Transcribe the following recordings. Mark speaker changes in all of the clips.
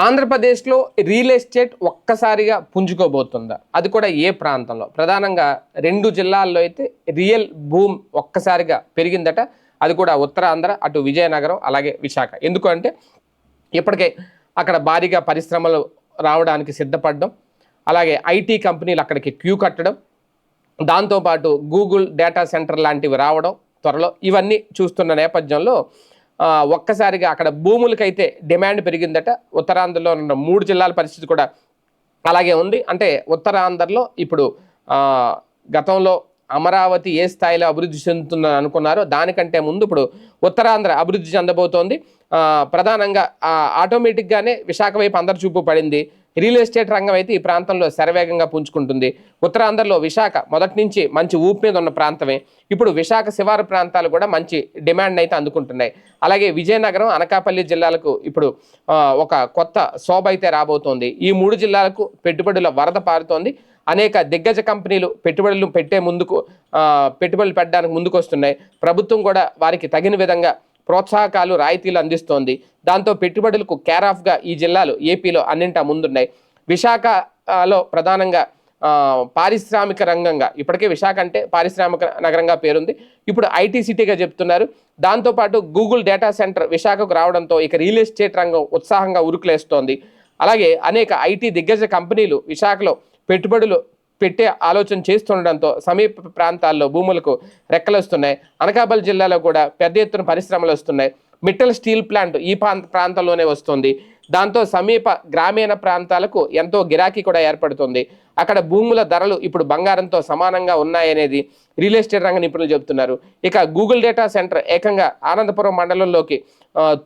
Speaker 1: ఆంధ్రప్రదేశ్లో real estate ఒక్కసారిగా పుంజుకోబోతుందా? అది కూడా ఏ ప్రాంతంలో? ప్రధానంగా రెండు జిల్లాల్లో అయితే రియల్ భూమ్ ఒక్కసారిగా పెరిగిందట. అది కూడా ఉత్తరాంధ్ర అటు విజయనగరం అలాగే విశాఖ. ఎందుకంటే ఇప్పటికే అక్కడ భారీగా పరిశ్రమలు రావడానికి సిద్ధపడడం అలాగే ఐటీ కంపెనీలు అక్కడికి క్యూ కట్టడం దాంతోపాటు గూగుల్ డేటా సెంటర్ లాంటివి రావడం త్వరలో. ఇవన్నీ చూస్తున్న నేపథ్యంలో ఒక్కసారిగా అక్కడ భూములకైతే డిమాండ్ పెరిగిందట. ఉత్తరాంధ్రలో ఉన్న మూడు జిల్లాల పరిస్థితి కూడా అలాగే ఉంది. అంటే ఉత్తరాంధ్రలో ఇప్పుడు గతంలో అమరావతి ఏ స్థాయిలో అభివృద్ధి చెందుతుందని అనుకున్నారో దానికంటే ముందు ఇప్పుడు ఉత్తరాంధ్ర అభివృద్ధి చెందబోతోంది. ప్రధానంగా ఆటోమేటిక్గానే విశాఖ వైపు అందరి చూపు పడింది. రియల్ ఎస్టేట్ రంగం అయితే ఈ ప్రాంతంలో శరవేగంగా పుంజుకుంటుంది. ఉత్తరాంధ్రలో విశాఖ మొదటి నుంచి మంచి ఊపు మీద ఉన్న ప్రాంతమే. ఇప్పుడు విశాఖ శివారు ప్రాంతాలు కూడా మంచి డిమాండ్ అయితే అందుకుంటున్నాయి. అలాగే విజయనగరం అనకాపల్లి జిల్లాలకు ఇప్పుడు ఒక కొత్త శోభ అయితే రాబోతోంది. ఈ మూడు జిల్లాలకు పెట్టుబడుల వరద పారుతోంది. అనేక దిగ్గజ కంపెనీలు పెట్టుబడులు పెట్టే ముందుకు పెట్టుబడులు పెట్టడానికి ముందుకు వస్తున్నాయి ప్రభుత్వం కూడా వారికి తగిన విధంగా ప్రోత్సాహకాలు రాయితీలు అందిస్తోంది. దాంతో పెట్టుబడులకు కేర్ ఆఫ్గా ఈ జిల్లాలు ఏపీలో అన్నింటా ముందున్నాయి. విశాఖలో ప్రధానంగా పారిశ్రామిక రంగంగా ఇప్పటికే విశాఖ అంటే పారిశ్రామిక నగరంగా పేరుంది. ఇప్పుడు ఐటీ సిటీగా చెప్తున్నారు. దాంతోపాటు గూగుల్ డేటా సెంటర్ విశాఖకు రావడంతో ఇక రియల్ ఎస్టేట్ రంగం ఉత్సాహంగా ఉరుకులేస్తోంది. అలాగే అనేక ఐటీ దిగ్గజ కంపెనీలు విశాఖలో పెట్టుబడులు పెట్టే ఆలోచన చేస్తుండడంతో సమీప ప్రాంతాల్లో భూములకు రెక్కలు వస్తున్నాయి. అనకాపల్లి జిల్లాలో కూడా పెద్ద ఎత్తున పరిశ్రమలు వస్తున్నాయి. మిట్టల్ స్టీల్ ప్లాంట్ ఈ ప్రాంత ప్రాంతంలోనే వస్తుంది. దాంతో సమీప గ్రామీణ ప్రాంతాలకు ఎంతో గిరాకీ కూడా ఏర్పడుతుంది. అక్కడ భూముల ధరలు ఇప్పుడు బంగారంతో సమానంగా ఉన్నాయనేది రియల్ ఎస్టేట్ రంగ నిపుణులు చెబుతున్నారు. ఇక గూగుల్ డేటా సెంటర్ ఏకంగా ఆనందపురం మండలంలోకి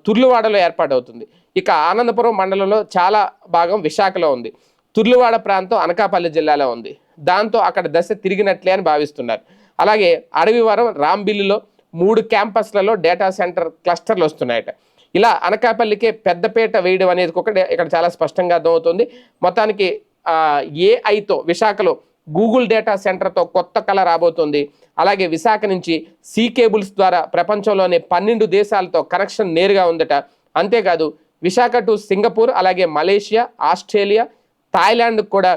Speaker 1: తుర్లువాడలో ఏర్పాటవుతుంది. ఇక ఆనందపురం మండలంలో చాలా భాగం విశాఖలో ఉంది. తుర్లువాడ ప్రాంతం అనకాపల్లి జిల్లాలో ఉంది. దాంతో అక్కడ దశ తిరిగినట్లే అని భావిస్తున్నారు. అలాగే అడవివరం రాంబిల్లిలో మూడు క్యాంపస్లలో డేటా సెంటర్ క్లస్టర్లు వస్తున్నాయట. ఇలా అనకాపల్లికే పెద్దపేట వేయడం అనేది ఒకటి ఇక్కడ చాలా స్పష్టంగా అర్థమవుతుంది. మొత్తానికి ఏఐతో విశాఖలో గూగుల్ డేటా సెంటర్తో కొత్త కళ రాబోతుంది. అలాగే విశాఖ నుంచి సీ కేబుల్స్ ద్వారా ప్రపంచంలోనే పన్నెండు దేశాలతో కనెక్షన్ నేరుగా ఉందట. అంతేకాదు విశాఖ టు సింగపూర్ అలాగే మలేషియా ఆస్ట్రేలియా థాయిలాండ్ కూడా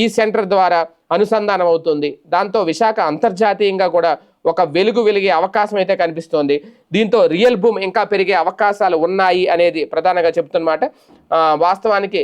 Speaker 1: ఈ సెంటర్ ద్వారా అనుసంధానం అవుతుంది. దాంతో విశాఖ అంతర్జాతీయంగా కూడా ఒక వెలుగు వెలిగే అవకాశం అయితే కనిపిస్తోంది. దీంతో రియల్ భూమ్ ఇంకా పెరిగే అవకాశాలు ఉన్నాయి అనేది ప్రధానంగా చెప్తున్నమాట. వాస్తవానికి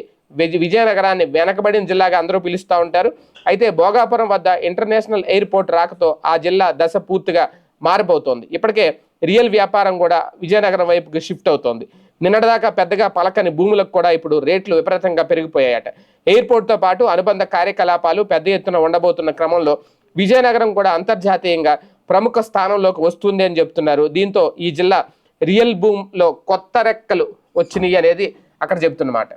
Speaker 1: విజయనగరాన్ని వెనకబడిన జిల్లాగా అందరూ పిలుస్తూ ఉంటారు. అయితే భోగాపురం వద్ద ఇంటర్నేషనల్ ఎయిర్పోర్ట్ రాకతో ఆ జిల్లా దశ పూర్తిగా మారిపోతోంది. ఇప్పటికే రియల్ వ్యాపారం కూడా విజయనగరం వైపుకి షిఫ్ట్ అవుతోంది. నిన్నటిదాకా పెద్దగా పలకని భూములకు కూడా ఇప్పుడు రేట్లు విపరీతంగా పెరిగిపోయాయట. ఎయిర్పోర్ట్తో పాటు అనుబంధ కార్యకలాపాలు పెద్ద ఎత్తున ఉండబోతున్న క్రమంలో విజయనగరం కూడా అంతర్జాతీయంగా ప్రముఖ స్థానంలోకి వస్తుంది అని చెప్తున్నారు. దీంతో ఈ జిల్లా రియల్ భూమ్లో కొత్త రెక్కలు వచ్చినాయి అనేది అక్కడ చెప్తున్నమాట